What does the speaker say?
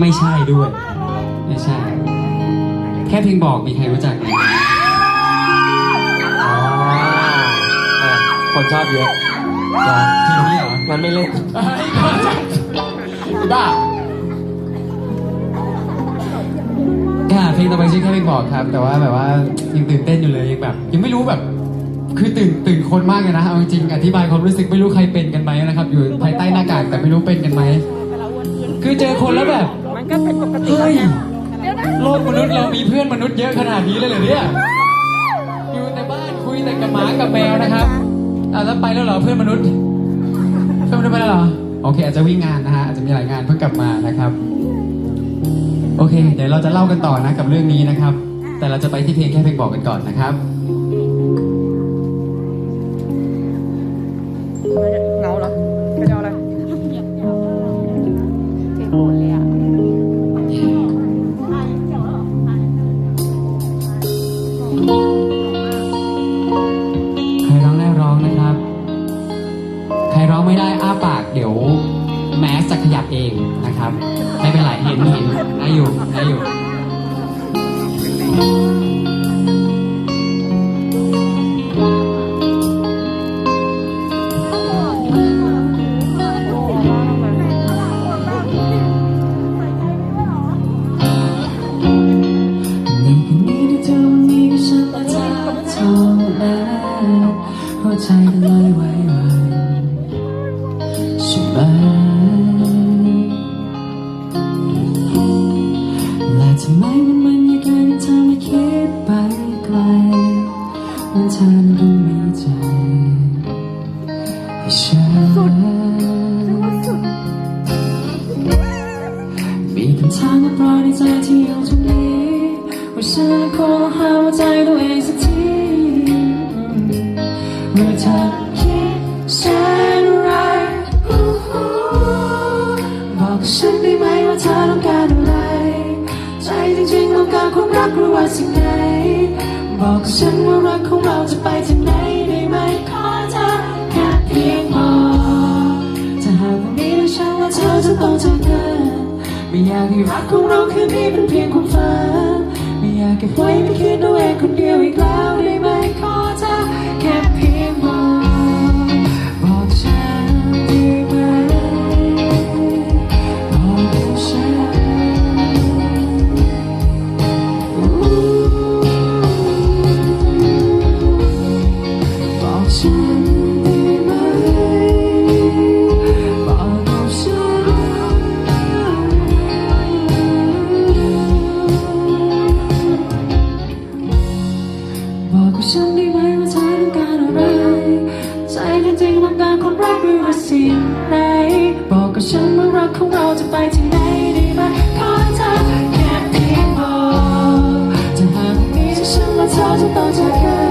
ไม่ใช่ด้วย ไม่ใช่ แค่เพียงบอกมีใครรู้จักไหมอ๋ออะคนชอบเยอะเพลงนี้เหรอมันไม่เล่นบ้าค่ะเพลงต่อไปชื่อแค่เพียงบอกครับ แต่ว่าแบบว่ายังตื่นเต้นอยู่เลยยังแบบ ยังไม่รู้แบบ คือตื่นตื่นคนมากเลยนะเอาจริงๆอธิบายความรู้สึกไม่รู้ใครเป็นกันไหมนะครับ อยู่ภายใต้หน้ากากแต่ไม่รู้เป็นกันไหมคือเจอคนแล้วแบบมัน ก็เป็นปกติเฮ้ยเดี๋ยวนะโลกมนุษย์เรามีเพื่อนมนุษย์เยอะขนาดนี้เลยเหรอเนี่ยอยู่แต่บ้านคุยแต่กับหมากับแมวนะครับอะแล้วไปแล้วเหรอเพื่อนมนุษย์เพื่อนมนุษย์ไปแล้วเหรอโอเคอาจจะวิ่งงานนะฮะอาจจะมีหลายงานเพิ่งกลับมานะครับ โอเค เดี๋ยวเราจะเล่ากันต่อนะกับเรื่องนี้นะครับ แต่เราจะไปที่เพลงแค่เพลงบอกกันก่อนนะครับ ใครร้องได้ร้องนะครับ ใครร้องไม่ได้อ้าปากเดี๋ยว แมสจะขยับเองนะครับ ไม่เป็นไรเห็นเห็นได้อยู่ได้อยู่ ไหม และทำไมมันมันยังไงที่เธอไม่คิดไปไกลมันเธอนั้นดูมีใจให้ฉันมีคำถามมาปล่อยในใจที่อยู่ตรงนี้ว่าฉันคงหาหัวใจตัวเองสักทีเมื่อเธอคิดเช่น งต้องการความรักหรือว่าสิ่งไหนบอกฉันว่ารักของเราจะไปถึงไหนได้ไหมขอเธอแค่เพียงบอกถ้าหากวันนี้แล้ฉันว่าเธอจะต้องเจอเธอไม่อยากให้รักของเราคืนนี้เป็นเพียงความฝันไม่อยากเก็บไว้ไม่คิดเอาเองคนเดียวอีกแล้ว สิ่งไหน บอกกับฉันว่ารักของเราจะไปที่ไหนได้ไหมขอเธอแค่เพียงบอกจะหากมีฉันและเธอจะต้องเจอกัน